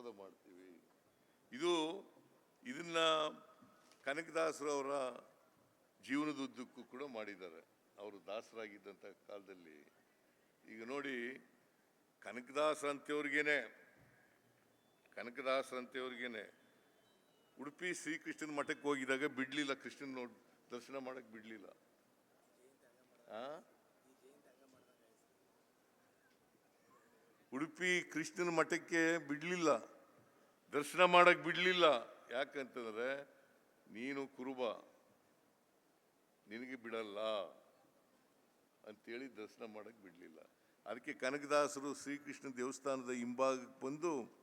ವಿರೋಧ ಮಾಡ್ತೀವಿ. ಇದು ಇದನ್ನ ಕನಕದಾಸರವರ ಜೀವನದುದ್ದಕ್ಕೂ ಕೂಡ ಮಾಡಿದ್ದಾರೆ. ಅವರು ದಾಸರಾಗಿದ್ದಂಥ ಕಾಲದಲ್ಲಿ. ಈಗ ನೋಡಿ ಕನಕದಾಸ ಕನಕದಾಸರಂತೆಯವ್ರಿಗೇನೆ ಕನಕದಾಸ ಅಂತವ್ರಿಗೇನೆ ಉಡುಪಿ ಶ್ರೀಕೃಷ್ಣನ ಮಠಕ್ಕೆ ಹೋಗಿದಾಗ ಬಿಡ್ಲಿಲ್ಲ, ಕೃಷ್ಣನ ನೋಡ್, ದರ್ಶನ ಮಾಡಕ್ ಬಿಡ್ಲಿಲ್ಲ. ಆ? ಉಡುಪಿ ಕೃಷ್ಣನ ಮಠಕ್ಕೆ ಬಿಡಲಿಲ್ಲ. ದರ್ಶನ ಮಾಡಕ್ ಬಿಡಲಿಲ್ಲ. ಯಾಕಂತಂದ್ರೆ, ನೀನು ಕುರುಬ. ನಿನಗೆ ಬಿಡಲ್ಲ. ಅಂತೇಳಿ ದರ್ಶನ ಮಾಡಕ್ ಬಿಡಲಿಲ್ಲ. ಅದಕ್ಕೆ ಕನಕದಾಸರು ಶ್ರೀಕೃಷ್ಣ ದೇವಸ್ಥಾನದ ಹಿಂಭಾಗಕ್ಕೆ ಬಂದು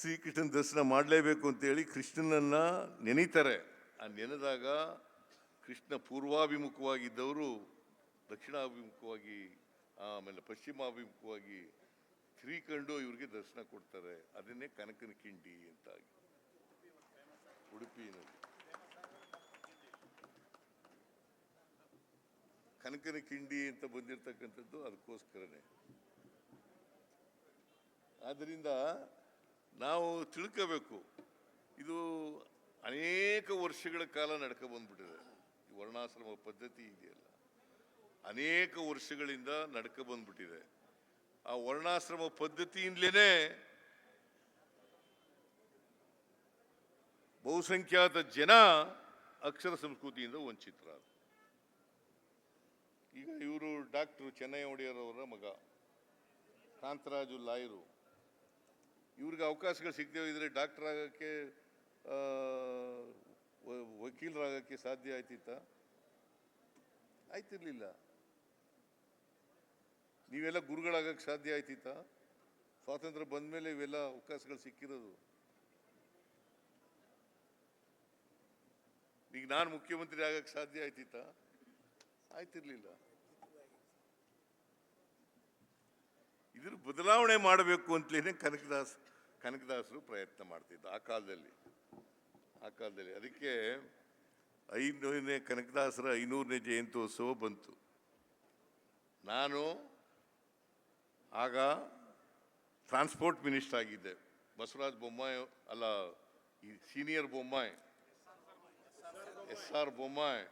ಶ್ರೀಕೃಷ್ಣನ ದರ್ಶನ ಮಾಡಲೇಬೇಕು ಅಂತೇಳಿ ಕೃಷ್ಣನನ್ನು ನೆನೀತಾರೆ. ಆ ನೆನೆದಾಗ ಕೃಷ್ಣ ಪೂರ್ವಾಭಿಮುಖವಾಗಿದ್ದವರು ದಕ್ಷಿಣಾಭಿಮುಖವಾಗಿ ಆಮೇಲೆ ಪಶ್ಚಿಮಾಭಿಮುಖವಾಗಿ ಶ್ರೀಕಂಡು ಇವರಿಗೆ ದರ್ಶನ ಕೊಡ್ತಾರೆ. ಅದನ್ನೇ ಕನಕನ ಕಿಂಡಿ ಅಂತ ಉಡುಪಿನಲ್ಲಿ ಕನಕನ ಕಿಂಡಿ ಅಂತ ಬಂದಿರತಕ್ಕಂಥದ್ದು ಅದಕ್ಕೋಸ್ಕರನೇ. ಆದ್ದರಿಂದ ನಾವು ತಿಳ್ಕೋಬೇಕು. ಇದು ಅನೇಕ ವರ್ಷಗಳ ಕಾಲ ನಡ್ಕೊ ಬಂದ್ಬಿಟ್ಟಿದೆ. ಈ ವರ್ಣಾಶ್ರಮ ಪದ್ಧತಿ ಇದೆಯಲ್ಲ. ಅನೇಕ ವರ್ಷಗಳಿಂದ ನಡ್ಕ ಬಂದ್ಬಿಟ್ಟಿದೆ. ಆ ವರ್ಣಾಶ್ರಮ ಪದ್ಧತಿಯಿಂದಲೇ ಬಹುಸಂಖ್ಯಾತ ಜನ ಅಕ್ಷರ ಸಂಸ್ಕೃತಿಯಿಂದ ವಂಚಿತರಾದ. ಈಗ ಇವರು ಡಾಕ್ಟರ್ ಚೆನ್ನೈ ಒಡೆಯರ್ ಅವರ ಮಗ, ಕಾಂತರಾಜು ಲಾಯರು. ಇವ್ರಿಗೆ ಅವಕಾಶಗಳು ಸಿಗ್ತೇವೆ ಇದ್ರೆ ಡಾಕ್ಟರ್ ಆಗೋಕ್ಕೆ ವಕೀಲರಾಗಕ್ಕೆ ಸಾಧ್ಯ ಆಯ್ತಿತ್ತ? ಆಯ್ತಿರ್ಲಿಲ್ಲ. ನೀವೆಲ್ಲ ಗುರುಗಳಾಗಕ್ಕೆ ಸಾಧ್ಯ ಆಯ್ತಿತ್ತ? ಸ್ವಾತಂತ್ರ್ಯ ಬಂದ ಮೇಲೆ ಇವೆಲ್ಲ ಅವಕಾಶಗಳು ಸಿಕ್ಕಿರೋದು. ಈಗ ನಾನು ಮುಖ್ಯಮಂತ್ರಿ ಆಗಕ್ಕೆ ಸಾಧ್ಯ ಆಯ್ತಿತ್ತ? ಆಯ್ತಿರ್ಲಿಲ್ಲ. ಇದ್ರ ಬದಲಾವಣೆ ಮಾಡಬೇಕು ಅಂತಲೇ ಕನಕದಾಸ್, ಕನಕದಾಸರು ಪ್ರಯತ್ನ ಮಾಡ್ತಿದ್ದ ಆ ಕಾಲದಲ್ಲಿ. ಆ ಕಾಲದಲ್ಲಿ. ಅದಕ್ಕೆ ಐನೂರನೇ ಕನಕದಾಸರ ಐನೂರನೇ ಜಯಂತ್ಯೋತ್ಸವ ಬಂತು. ನಾನು ಆಗ ಟ್ರಾನ್ಸ್ಪೋರ್ಟ್ ಮಿನಿಸ್ಟರ್ ಆಗಿದ್ದೆ. ಬಸವರಾಜ್ ಬೊಮ್ಮಾಯಿ ಅಲ್ಲ, ಈ senior Bommai, S R Bommai,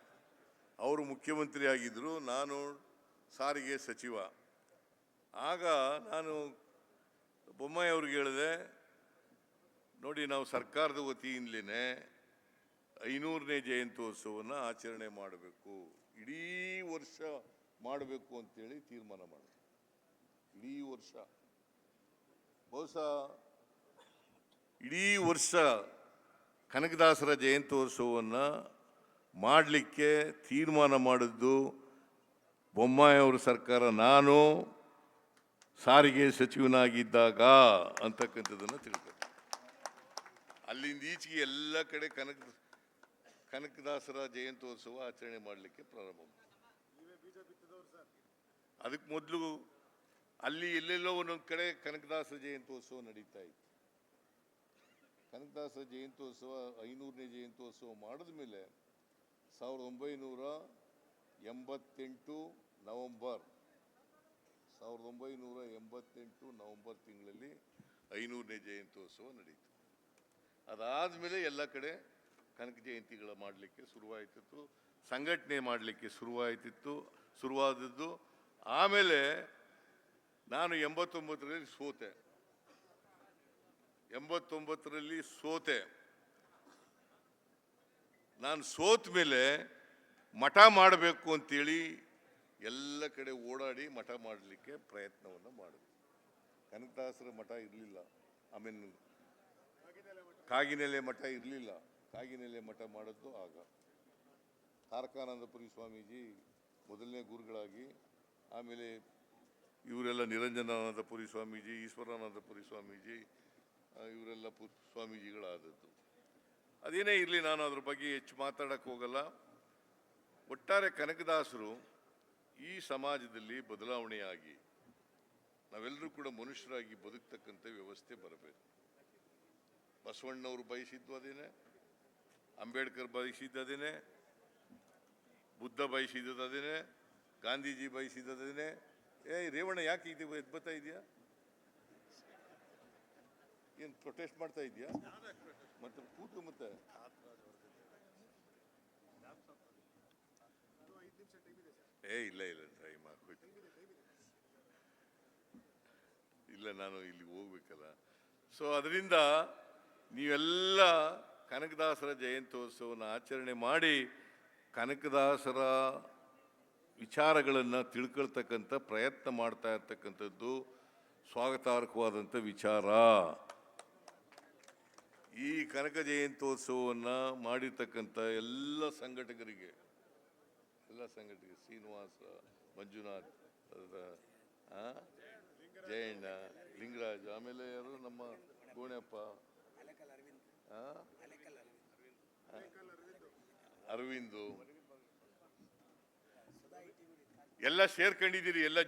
ಅವರು ಮುಖ್ಯಮಂತ್ರಿ ಆಗಿದ್ದರು ನಾನು ಸಾರಿಗೆ ಸಚಿವ. ಆಗ ನಾನು ಬೊಮ್ಮಾಯಿ ಅವ್ರಿಗೆ ಹೇಳಿದೆ, ನೋಡಿ, ನಾವು ಸರ್ಕಾರದ ವತಿಯಿಂದಲೇ ಐನೂರನೇ ಜಯಂತ್ಯೋತ್ಸವವನ್ನು ಆಚರಣೆ ಮಾಡಬೇಕು. ಇಡೀ ವರ್ಷ ಮಾಡಬೇಕು ಅಂತೇಳಿ ತೀರ್ಮಾನ ಮಾಡಿದೆ ಇಡೀ ವರ್ಷ. ಬಹುಶಃ ಇಡೀ ವರ್ಷ ಕನಕದಾಸರ ಜಯಂತ್ಯೋತ್ಸವವನ್ನು ಮಾಡಲಿಕ್ಕೆ ತೀರ್ಮಾನ ಮಾಡಿದ್ದು ಬೊಮ್ಮಾಯಿ ಅವರ ಸರ್ಕಾರ. ನಾನು ಸಾರಿಗೆ ಸಚಿವನಾಗಿದ್ದಾಗ ಅಂತಕ್ಕಂಥದ್ದನ್ನು ತಿಳ್ಕೊಳ್ತೀನಿ ಅಲ್ಲಿಂದ ಈಚೆಗೆ ಎಲ್ಲ ಕಡೆ ಕನಕ ಕನಕದಾಸರ ಜಯಂತ್ಯೋತ್ಸವ ಆಚರಣೆ ಮಾಡಲಿಕ್ಕೆ ಪ್ರಾರಂಭ. ಅದಕ್ಕೆ ಮೊದಲು ಅಲ್ಲಿ ಎಲ್ಲೆಲ್ಲೋ ಒಂದೊಂದು ಕಡೆ ಕನಕದಾಸರ ಜಯಂತ್ಯೋತ್ಸವ ನಡೀತಾ ಇತ್ತು ಕನಕದಾಸರ ಜಯಂತ್ಯೋತ್ಸವ, ಐನೂರನೇ ಜಯಂತ್ಯೋತ್ಸವ ಮಾಡಿದ ಮೇಲೆ ಸಾವಿರದ ಒಂಬೈನೂರ ಎಂಬತ್ತೆಂಟು ನವಂಬರ್, ಸಾವಿರದ ಒಂಬೈನೂರ ಎಂಬತ್ತೆಂಟು ನವಂಬರ್ ತಿಂಗಳಲ್ಲಿ ಐನೂರನೇ ಜಯಂತ್ಯೋತ್ಸವ ನಡೀತು ಅದಾದಮೇಲೆ ಎಲ್ಲ ಕಡೆ ಕನಕ ಜಯಂತಿಗಳ ಮಾಡಲಿಕ್ಕೆ ಶುರುವಾಯ್ತಿತ್ತು, ಸಂಘಟನೆ ಮಾಡಲಿಕ್ಕೆ ಶುರುವಾಯ್ತಿತ್ತು, ಶುರುವಾದದ್ದು. ಆಮೇಲೆ ನಾನು ಎಂಬತ್ತೊಂಬತ್ತರಲ್ಲಿ ಸೋತೆ. ಎಂಬತ್ತೊಂಬತ್ತರಲ್ಲಿ ಸೋತೆ. ನಾನು ಸೋತ ಮೇಲೆ ಮಠ ಮಾಡಬೇಕು ಅಂತೇಳಿ ಎಲ್ಲ ಕಡೆ ಓಡಾಡಿ ಮಠ ಮಾಡಲಿಕ್ಕೆ ಪ್ರಯತ್ನವನ್ನು ಮಾಡಿದೆ. ಕನಕದಾಸರ ಮಠ ಇರಲಿಲ್ಲ. ಐ ಮೀನ್ ಕಾಗಿನೆಲೆ ಮಠ ಇರಲಿಲ್ಲ. ಕಾಗಿನೆಲೆ ಮಠ ಮಾಡಿದ್ದು ಆಗ. ತಾರಕಾನಂದಪುರಿ ಸ್ವಾಮೀಜಿ ಮೊದಲನೇ ಗುರುಗಳಾಗಿ, ಆಮೇಲೆ ಇವರೆಲ್ಲ ನಿರಂಜನಾನಂದಪುರಿ ಸ್ವಾಮೀಜಿ, ಈಶ್ವರಾನಂದಪುರಿ ಸ್ವಾಮೀಜಿ ಇವರೆಲ್ಲ ಪು, ಸ್ವಾಮೀಜಿಗಳಾದದ್ದು. ಅದೇನೇ ಇರಲಿ ನಾನು ಅದ್ರ ಬಗ್ಗೆ ಹೆಚ್ಚು ಮಾತಾಡೋಕ್ಕೆ ಹೋಗಲ್ಲ. ಒಟ್ಟಾರೆ ಕನಕದಾಸರು ಈ ಸಮಾಜದಲ್ಲಿ ಬದಲಾವಣೆಯಾಗಿ, ನಾವೆಲ್ಲರೂ ಕೂಡ ಮನುಷ್ಯರಾಗಿ ಬದುಕ್ತಕ್ಕಂಥ ವ್ಯವಸ್ಥೆ ಬರಬೇಕು. ಬಸವಣ್ಣವರು ಬಯಸಿದ್ದು ಅದೇನೆ. ಅಂಬೇಡ್ಕರ್ ಬಯಸಿದ್ದ ಅದೇನೆ ಬುದ್ಧ ಬಯಸಿದ್ದ ಅದೇನೆ ಗಾಂಧೀಜಿ ಬಯಸಿದ್ದು ಅದೇನೆ ಏ, ರೇವಣ್ಣ ಯಾಕೆ ಇದು ಎದ್ ಬರ್ತಾ ಇದೆಯಾ? ಏನು ಪ್ರೊಟೆಸ್ಟ್ ಮಾಡ್ತಾ ಇದೆಯಾ? ಮತ್ತೆ ಕೂತು ಮತ್ತೆ. ಏ, ಇಲ್ಲ ಇಲ್ಲ ಟೈಮ್ ಹಾಕೋಯ್ತು ಇಲ್ಲ, ನಾನು ಇಲ್ಲಿ ಹೋಗ್ಬೇಕಲ್ಲ. ಸೊ ಅದರಿಂದ ನೀವೆಲ್ಲ ಕನಕದಾಸರ ಜಯಂತ್ಯೋತ್ಸವನ ಆಚರಣೆ ಮಾಡಿ ಕನಕದಾಸರ ವಿಚಾರಗಳನ್ನು ತಿಳ್ಕೊಳ್ತಕ್ಕಂಥ ಪ್ರಯತ್ನ ಮಾಡ್ತಾ ಇರ್ತಕ್ಕಂಥದ್ದು ಸ್ವಾಗತಾರ್ಹವಾದಂಥ ವಿಚಾರ ಈ ಕನಕ ಜಯಂತ್ಯೋತ್ಸವವನ್ನು ಮಾಡಿರ್ತಕ್ಕಂಥ ಎಲ್ಲ ಸಂಘಟಕರಿಗೆ ಎಲ್ಲ ಸಂಘಟಕರಿಗೆ, ಶ್ರೀನಿವಾಸ, ಮಂಜುನಾಥ್? ಜಯಣ್ಣ, ಲಿಂಗರಾಜ್, ಆಮೇಲೆ ಯಾರು ನಮ್ಮ ಗೋಣಪ್ಪ ಆ? ಅರವಿಂದು. ಎಲ್ಲ ಸೇರ್ಕೊಂಡಿದ್ದೀರಿ, ಎಲ್ಲ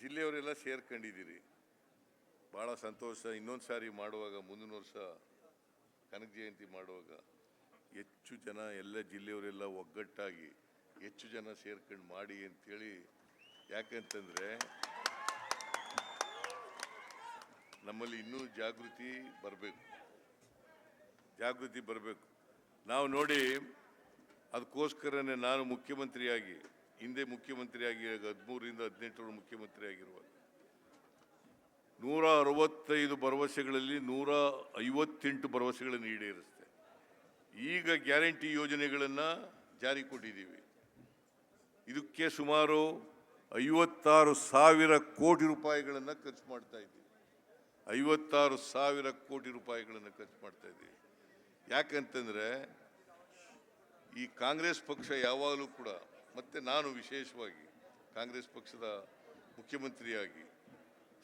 ಜಿಲ್ಲೆಯವರೆಲ್ಲ ಸೇರ್ಕೊಂಡಿದ್ದೀರಿ. ಭಾಳ ಸಂತೋಷ. ಇನ್ನೊಂದು ಸಾರಿ ಮಾಡುವಾಗ, ಮುಂದಿನ ವರ್ಷ ಕನಕ ಜಯಂತಿ ಮಾಡುವಾಗ ಹೆಚ್ಚು ಜನ, ಎಲ್ಲ ಜಿಲ್ಲೆಯವರೆಲ್ಲ ಒಗ್ಗಟ್ಟಾಗಿ ಹೆಚ್ಚು ಜನ ಸೇರ್ಕೊಂಡು ಮಾಡಿ ಅಂತೇಳಿ. ಯಾಕಂತಂದರೆ ನಮ್ಮಲ್ಲಿ ಇನ್ನೂ ಜಾಗೃತಿ ಬರಬೇಕು. ಜಾಗೃತಿ ಬರಬೇಕು. ನಾವು ನೋಡಿ ಅದಕ್ಕೋಸ್ಕರನೇ ನಾನು ಮುಖ್ಯಮಂತ್ರಿಯಾಗಿ, ಹಿಂದೆ ಮುಖ್ಯಮಂತ್ರಿಯಾಗಿ ಹದಿಮೂರರಿಂದ ಹದಿನೆಂಟರ ಮುಖ್ಯಮಂತ್ರಿ ಆಗಿರುವಾಗ ನೂರ ಅರವತ್ತೈದು ಭರವಸೆಗಳಲ್ಲಿ ನೂರ ಐವತ್ತೆಂಟು ಭರವಸೆಗಳನ್ನು ಈಡೇರಿಸಿದೆ. ಈಗ ಗ್ಯಾರಂಟಿ ಯೋಜನೆಗಳನ್ನು ಜಾರಿ ಕೊಟ್ಟಿದ್ದೀವಿ. ಇದಕ್ಕೆ ಸುಮಾರು ಐವತ್ತಾರು ಸಾವಿರ ಕೋಟಿ ರೂಪಾಯಿಗಳನ್ನು ಖರ್ಚು ಮಾಡ್ತಾ ಇದ್ದೀವಿ. ಐವತ್ತಾರು ಸಾವಿರ ಕೋಟಿ ರೂಪಾಯಿಗಳನ್ನು ಖರ್ಚು ಮಾಡ್ತಾ ಇದ್ದೀವಿ. ಯಾಕಂತಂದರೆ ಈ ಕಾಂಗ್ರೆಸ್ ಪಕ್ಷ ಯಾವಾಗಲೂ ಕೂಡ, ಮತ್ತೆ ನಾನು ವಿಶೇಷವಾಗಿ ಕಾಂಗ್ರೆಸ್ ಪಕ್ಷದ ಮುಖ್ಯಮಂತ್ರಿಯಾಗಿ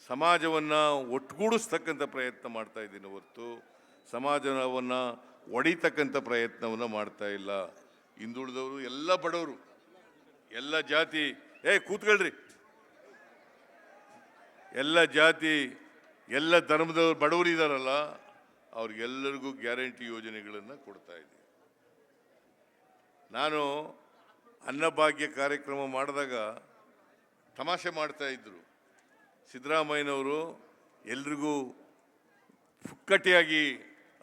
ಸಮಾಜವನ್ನು ಒಟ್ಟುಗೂಡಿಸ್ತಕ್ಕಂಥ ಪ್ರಯತ್ನ ಮಾಡ್ತಾ ಇದ್ದೀನಿ ಹೊರತು ಸಮಾಜವನ್ನು ಒಡಿತಕ್ಕಂಥ ಪ್ರಯತ್ನವನ್ನು ಮಾಡ್ತಾ ಇಲ್ಲ. ಹಿಂದುಳಿದವರು ಎಲ್ಲ ಬಡವರು, ಎಲ್ಲ ಜಾತಿ ಏ ಕೂತ್ಕೊಳ್ರಿ. ಎಲ್ಲ ಜಾತಿ, ಎಲ್ಲ ಧರ್ಮದವ್ರು ಬಡವರು ಇದ್ದಾರಲ್ಲ ಅವ್ರಿಗೆಲ್ಲರಿಗೂ ಗ್ಯಾರಂಟಿ ಯೋಜನೆಗಳನ್ನು ಕೊಡ್ತಾ ಇದ್ದೀವಿ ನಾನು ಅನ್ನಭಾಗ್ಯ ಕಾರ್ಯಕ್ರಮ ಮಾಡಿದಾಗ ತಮಾಷೆ ಮಾಡ್ತಾ ಇದ್ರು. ಸಿದ್ದರಾಮಯ್ಯನವರು ಎಲ್ರಿಗೂ ಫುಕ್ಕಟಿಯಾಗಿ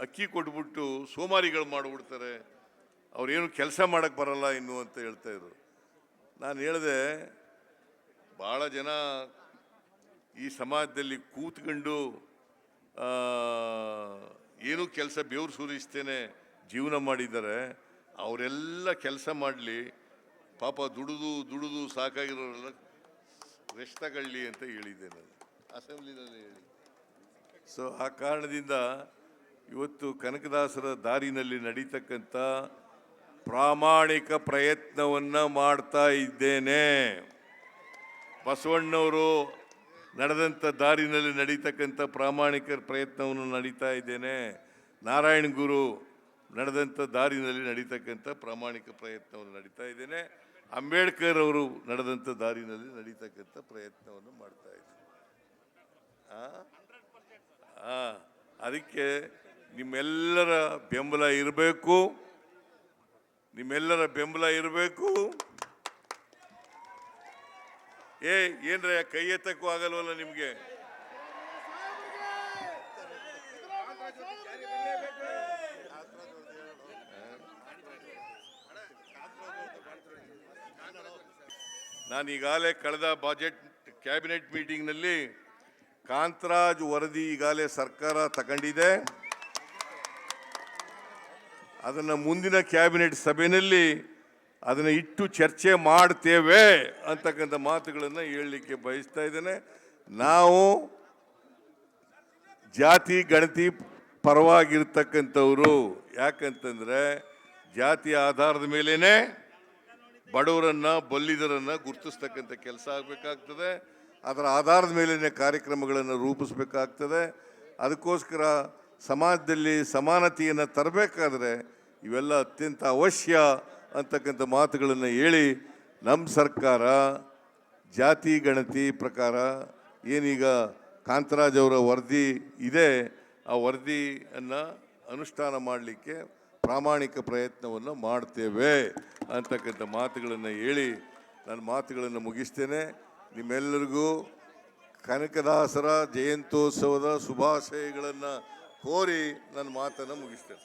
ಅಕ್ಕಿ ಕೊಟ್ಬಿಟ್ಟು ಸೋಮಾರಿಗಳು ಮಾಡಿಬಿಡ್ತಾರೆ, ಅವ್ರೇನು ಕೆಲಸ ಮಾಡೋಕ್ಕೆ ಬರಲ್ಲ ಇನ್ನು ಅಂತ ಹೇಳ್ತಾ ಇದ್ರು. ನಾನು ಹೇಳಿದೆ ಭಾಳ ಜನ ಈ ಸಮಾಜದಲ್ಲಿ ಕೂತ್ಕೊಂಡು ಏನು ಕೆಲಸ ಬೆವರು ಸುರಿಸ್ತೇನೆ ಜೀವನ ಮಾಡಿದ್ದಾರೆ, ಅವರೆಲ್ಲ ಕೆಲಸ ಮಾಡಲಿ, ಪಾಪ ದುಡಿದು ದುಡಿದು ಸಾಕಾಗಿರೋರೆಲ್ಲ ರೆಸ್ಟ್ ತಗೊಳ್ಳಿ ಅಂತ ಹೇಳಿದ್ದೆ ನಾನು. ಅಸೆಂಬ್ಲಿನಲ್ಲಿ ಹೇಳಿ. ಸೊ ಆ ಕಾರಣದಿಂದ ಇವತ್ತು ಕನಕದಾಸರ ದಾರಿನಲ್ಲಿ ನಡೀತಕ್ಕಂಥ ಪ್ರಾಮಾಣಿಕ ಪ್ರಯತ್ನವನ್ನು ಮಾಡ್ತಾ ಇದ್ದೇನೆ. ಬಸವಣ್ಣವರು ನಡೆದಂಥ ದಾರಿನಲ್ಲಿ ನಡೀತಕ್ಕಂಥ ಪ್ರಾಮಾಣಿಕ ಪ್ರಯತ್ನವನ್ನು ನಡೀತಾ ಇದ್ದೇನೆ. ನಾರಾಯಣ ಗುರು ನಡೆದಂಥ ದಾರಿನಲ್ಲಿ ನಡೀತಕ್ಕಂಥ ಪ್ರಾಮಾಣಿಕ ಪ್ರಯತ್ನವನ್ನು ನಡೀತಾ ಇದ್ದೇನೆ. ಅಂಬೇಡ್ಕರ್ ಅವರು ನಡೆದಂಥ ದಾರಿನಲ್ಲಿ ನಡೀತಕ್ಕಂಥ ಪ್ರಯತ್ನವನ್ನು ಮಾಡ್ತಾ ಇದ್ದೇನೆ? ಆ, ಅದಕ್ಕೆ ನಿಮ್ಮೆಲ್ಲರ ಬೆಂಬಲ ಇರಬೇಕು. ನಿಮ್ಮೆಲ್ಲರ ಬೆಂಬಲ ಇರಬೇಕು. ಏ, ಏನ್ರ, ಕೈ ಎತ್ತಕ್ಕೂ ಆಗಲ್ವಲ್ಲ ನಿಮ್ಗೆ? ನಾನು ಈಗಾಗಲೇ ಕಳೆದ ಬಜೆಟ್ ಕ್ಯಾಬಿನೆಟ್ ಮೀಟಿಂಗ್ನಲ್ಲಿ ಕಾಂತರಾಜ್ ವರದಿ ಈಗಾಗಲೇ ಸರ್ಕಾರ ತಗೊಂಡಿದೆ. ಅದನ್ನು ಮುಂದಿನ ಕ್ಯಾಬಿನೆಟ್ ಸಭೆಯಲ್ಲಿ ಅದನ್ನು ಇಟ್ಟು ಚರ್ಚೆ ಮಾಡ್ತೇವೆ ಅಂತಕ್ಕಂಥ ಮಾತುಗಳನ್ನು ಹೇಳಲಿಕ್ಕೆ ಬಯಸ್ತಾ ಇದ್ದೇನೆ. ನಾವು ಜಾತಿ, ಗಣತಿ ಪರವಾಗಿರ್ತಕ್ಕಂಥವ್ರು. ಯಾಕಂತಂದರೆ ಜಾತಿ ಆಧಾರದ ಮೇಲೇ ಬಡವರನ್ನು, ಬಲ್ಲಿದರನ್ನು ಗುರುತಿಸ್ತಕ್ಕಂಥ ಕೆಲಸ ಆಗಬೇಕಾಗ್ತದೆ. ಅದರ ಆಧಾರದ ಮೇಲೇ ಕಾರ್ಯಕ್ರಮಗಳನ್ನು ರೂಪಿಸಬೇಕಾಗ್ತದೆ. ಅದಕ್ಕೋಸ್ಕರ ಸಮಾಜದಲ್ಲಿ ಸಮಾನತೆಯನ್ನು ತರಬೇಕಾದ್ರೆ ಇವೆಲ್ಲ ಅತ್ಯಂತ ಅವಶ್ಯ. ಅಂತಕ್ಕಂಥ ಮಾತುಗಳನ್ನು ಹೇಳಿ ನಮ್ಮ ಸರ್ಕಾರ ಜಾತಿ ಗಣತಿ ಪ್ರಕಾರ ಏನೀಗ ಕಾಂತರಾಜ್ ಅವರ ವರದಿ ಇದೆ, ಆ ವರದಿಯನ್ನು ಅನುಷ್ಠಾನ ಮಾಡಲಿಕ್ಕೆ ಪ್ರಾಮಾಣಿಕ ಪ್ರಯತ್ನವನ್ನು ಮಾಡ್ತೇವೆ ಅಂತಕ್ಕಂಥ ಮಾತುಗಳನ್ನು ಹೇಳಿ ನನ್ನ ಮಾತುಗಳನ್ನು ಮುಗಿಸ್ತೇನೆ. ನಿಮ್ಮೆಲ್ಲರಿಗೂ ಕನಕದಾಸರ ಜಯಂತ್ಯೋತ್ಸವದ ಶುಭಾಶಯಗಳನ್ನು ಕೋರಿ ನನ್ನ ಮಾತನ್ನು ಮುಗಿಸ್ತೇನೆ.